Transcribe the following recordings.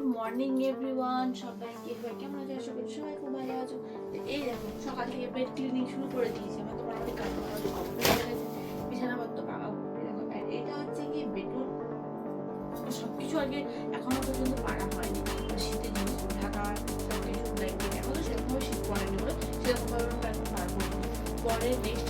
Good morning everyone সবাইকে সবাই কেমন আছো? আশা করি সবাই খুব ভালো আছো। তো এই দেখো, সকাল থেকে বেড ক্লিনিং শুরু করে দিয়েছি। আমার তো মোটামুটি কাজ কমপ্লিট হয়ে গেছে? বিছানাপত্র পাকা দেখো, আর এটা হচ্ছে কি বেডরুম। সব কিছু আগে এখনও পর্যন্ত পারা হয়নি। শীতের জিনিস ঢাকা সব কিছু ব্ল্যাঙ্কেট এখন সেরকমভাবে শীত পড়েনি বলে সেরকমভাবে আমরা এখন পার করব পরে নেক্সট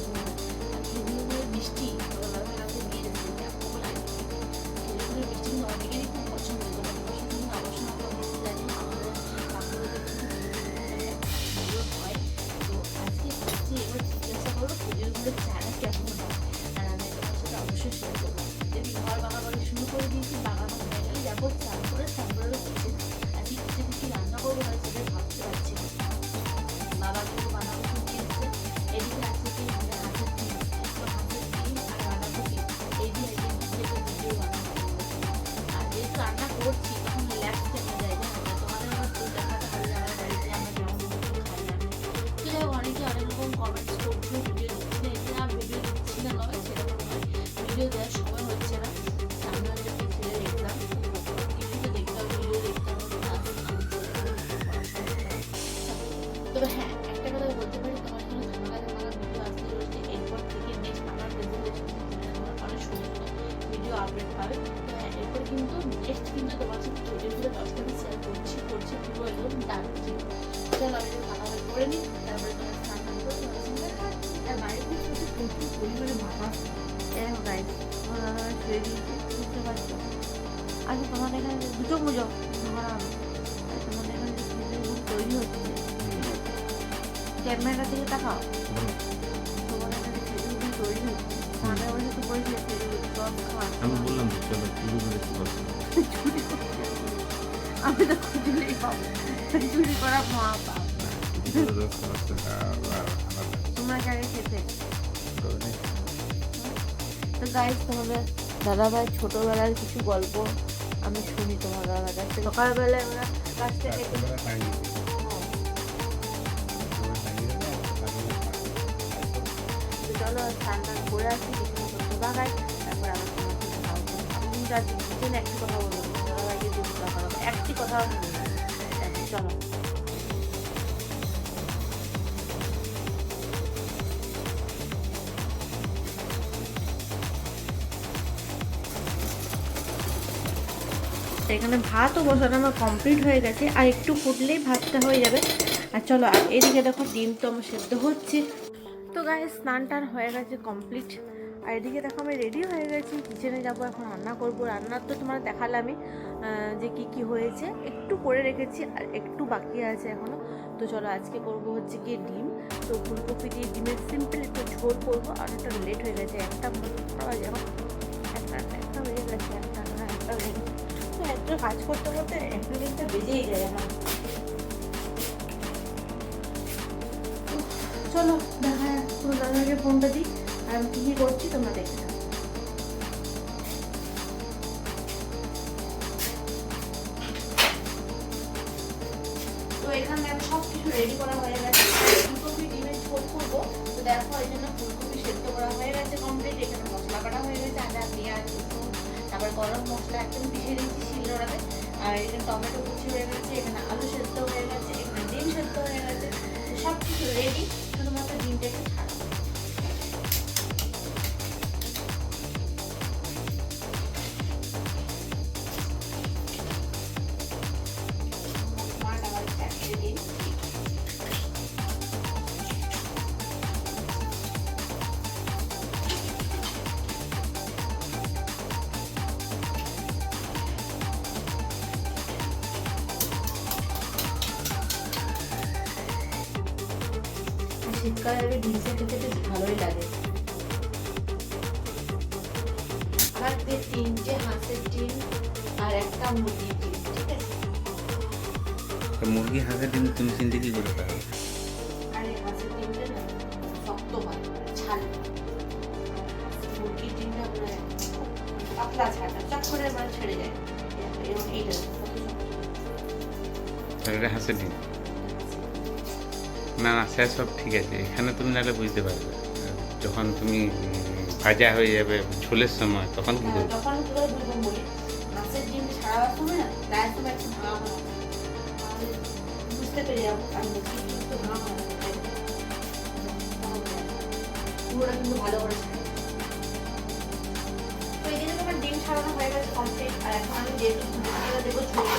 আপডেট তো হ্যাঁ এরপর কিন্তু নেক্সট কিন্তু তোমার সাথে ভিডিও ভিডিও দশটা আমি শেয়ার করছি করছি পুরো একদম দারুণ চলো আমি ভালো করে নিই তারপরে তোমার স্নান টান করে তোমার সঙ্গে আর বাইরে থেকে প্রচুর প্রচুর পরিমাণে বাতাস এরকম গাইড আমার দাদা শুয়ে দিয়েছে বুঝতে পারছ? আগে তোমাদের এখানে দুটো মুজো ধরা হবে তোমাদের এখানে তৈরি হচ্ছে ক্যামেরা থেকে তাকাও। তোমরা খেতে দাদাভাই ছোটবেলার কিছু গল্প আমি শুনি তোমার দাদার কাছ সকালবেলায়। তো চলো স্নান করে আসি বাগাই তারপর আমি কিন্তু একটি কথা বলব না, দাদাভাইকে দুটো কথা বলব। একটি। আচ্ছা, চলো। এখানে ভাতও বসানো আমার কমপ্লিট হয়ে গেছে। আর একটু ফুটলেই ভাতটা হয়ে যাবে। আর চলো আর এদিকে দেখো ডিম তো আমার সেদ্ধ হচ্ছে। তো গায়ে স্নান টান হয়ে গেছে কমপ্লিট আর এদিকে দেখো আমি রেডি হয়ে গেছি। কিচেনে যাব, এখন রান্না করব। রান্নার তো তোমার দেখালামই যে কি কি হয়েছে। একটু করে রেখেছি, আর একটু বাকি আছে এখনও। তো চলো আজকে করব হচ্ছে কি ডিম। তো ফুলকপি দিয়ে ডিমের সিম্পল একটু ঝোল করব। আর একটা লেট হয়ে গেছে, একটা কটা বাজে এখন একটা একটা বেজে গেছে একটা হ্যাঁ একটা বেজে। তো একটা কাজ করতে করতে একটা দিনটা বেজেই যায় আমার। চলো, দেখা পুরো দাদাকে ফোনটা দিই। আর আমি কী কী করছি তোমরা দেখে নাও তো এখানে আমি সব কিছু রেডি করা হয়ে গেছে। ফুলকপি ডিমের ঝোল করব। তো দেখো, এই জন্য ফুলকপি সেদ্ধ করা হয়ে গেছে কমপ্লিট এখানে মশলা কাটা হয়ে গেছে, আদা, পেঁয়াজ, রসুন, তারপর গরম মশলা, একদম পিষে দিচ্ছি শিলনোড়াতে আর এখানে টমেটো কুচি হয়ে গেছে, এখানে আলু সেদ্ধ হয়ে গেছে, এখানে ডিম সেদ্ধ হয়ে গেছে। সব কিছু রেডি শুধুমাত্র ডিমটা একটু ছাড়া। শীতকালে ডিমটা খেতে বেশ ভালোই লাগে। আমার তিনটে হাঁসের ডিম আর একটা মুরগির ডিম ঠিক আছে? মুরগি হাঁসের ডিম তুমি চিনতে কি করে পারো আর মাছের ডিমটা না শক্ত হয় ছাল মুরগির ডিমটা খুব পাতলা ছাড়টা চট করে মানে ছেড়ে যায়। এবং এইটা হাঁসের ডিম। না না সে সব ঠিক আছে। এখানে তুমি নাহলে বুঝতে পারবে। যখন তুমি ভাজা হয়ে যাবে ঝোলের সময় তখন কি হ্যাঁ, করবে কি করে বুঝব বলি। মাছের ডিম ছাড়ানো হয়ে গেছে কমপ্লিট আর এখন আমি যেহেতু দেবো ঝোলে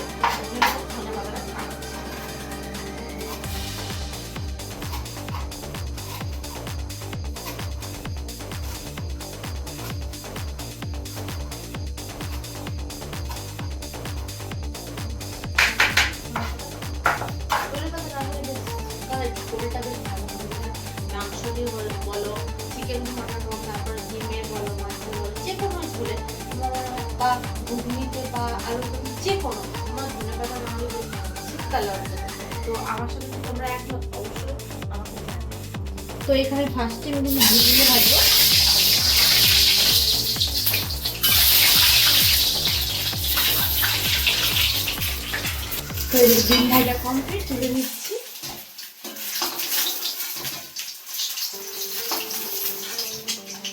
ঝোলটা বেশ ভালো হবে। মাংস দিয়ে বল- চিকেন হোক তারপরে ডিমের বলো মাছের বলো যে কোনো তোমার বা ঘুগনিতে বা আলু ঘুগনি যে কোনো তোমার ধনে পাতা না হলে শীতকাল তো আমার সাথে তোমরা একমত অবশ্যই তো এখানে ফার্স্টে আমি ডিমগুলো ভাজবো তো ডিম ভাজা কমপ্লিট তুলে নিচ্ছি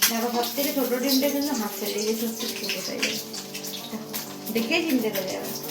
দেখো সব থেকে ছোট ডিমটা কিন্তু হাত ছেড়ে সব থেকে ছোট তাই দেখেই চিনতে পেরে যাবে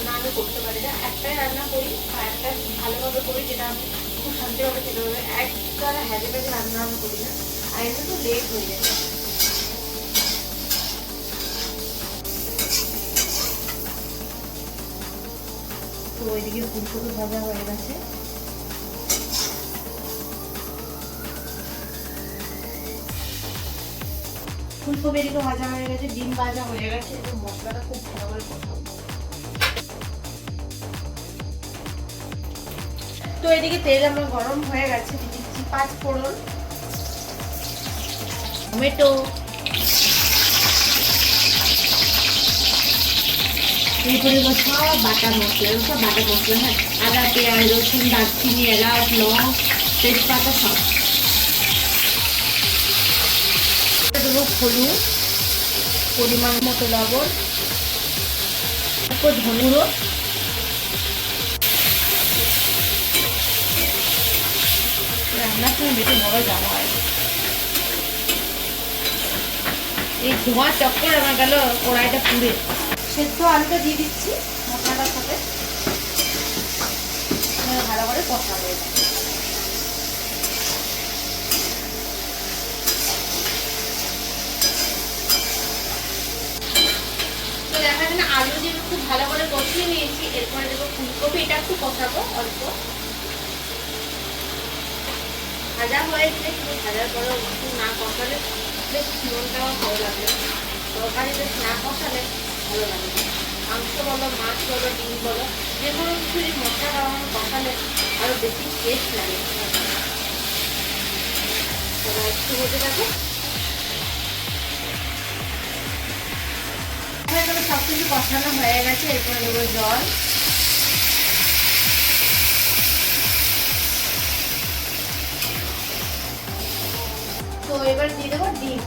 রান্না আমি করতে পারি না। একটাই রান্না করি আর একটা ভালোভাবে করি যেটা আমি খুব শান্তিভাবে খেতে পারবে। একটা হ্যাজে ভ্যাজে রান্না আমি করি না। আর এটা তো লেট হয়ে যায়। তো ওইদিকে ফুলকপি ভাজা হয়ে গেছে। ফুলকপি এদিকে ভাজা হয়ে গেছে, ডিম ভাজা হয়ে গেছে। এবং মশলাটা খুব ভালো করে তো এদিকে তেল আমার গরম হয়ে গেছে, দিচ্ছি পাঁচ ফোড়ন, টমেটো বাটা হ্যাঁ আদা, পেঁয়াজ, রসুন এলাচ, লং, তেজপাতা সব। হলুদ, পরিমাণ মতো লবণ ধনুরো বেশি বড় জামা হয়। এই ধোঁয়ার চক্কর আমার গেল কড়াইটা পুড়ে। সেদ্ধ আলুটা দিয়ে দিচ্ছি, মশলাটার সাথে। ভালো করে কষাবো। দেখা যায় আলু দিয়ে খুব ভালো করে কষিয়ে নিয়েছি, এরপরে দেবো ফুলকপি, এটা একটু কষাবো অল্প। ভাজা হয়েছে, কিন্তু ভাজার পরেও একটু না কষালে বেশ মনটা আমার ভালো লাগে। তরকারি বেশ না কষালে ভালো লাগে। মাংস বলো, মাছ বলো, ডিম বলো, যে কোনো কিছুরই মশলা কারণ কষালে আরও বেশি টেস্ট লাগে। একটু হতে থাকো। সব কিছু কষানো হয়ে গেছে। এরপরে দেবো জল। তো এবার দিয়ে দেবো ডিম।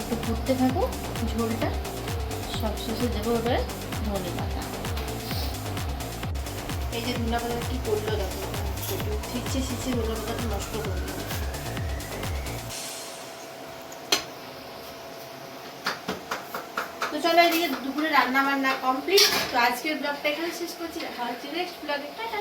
একটু ফুটতে থাকো ঝোলটা। সব শেষে দেবো এবারে ধনে পাতা। এই যে ধনে পাতা কি করল দেখো ছিটছে ছিটছে, ধনে পাতাটা নষ্ট করে দিল তো এদিকে দুপুরে রান্না বান্না কমপ্লিট তো আজকের ব্লগটা এখানে শেষ করছি। দেখা হচ্ছে নেক্সট ব্লগে টাটা!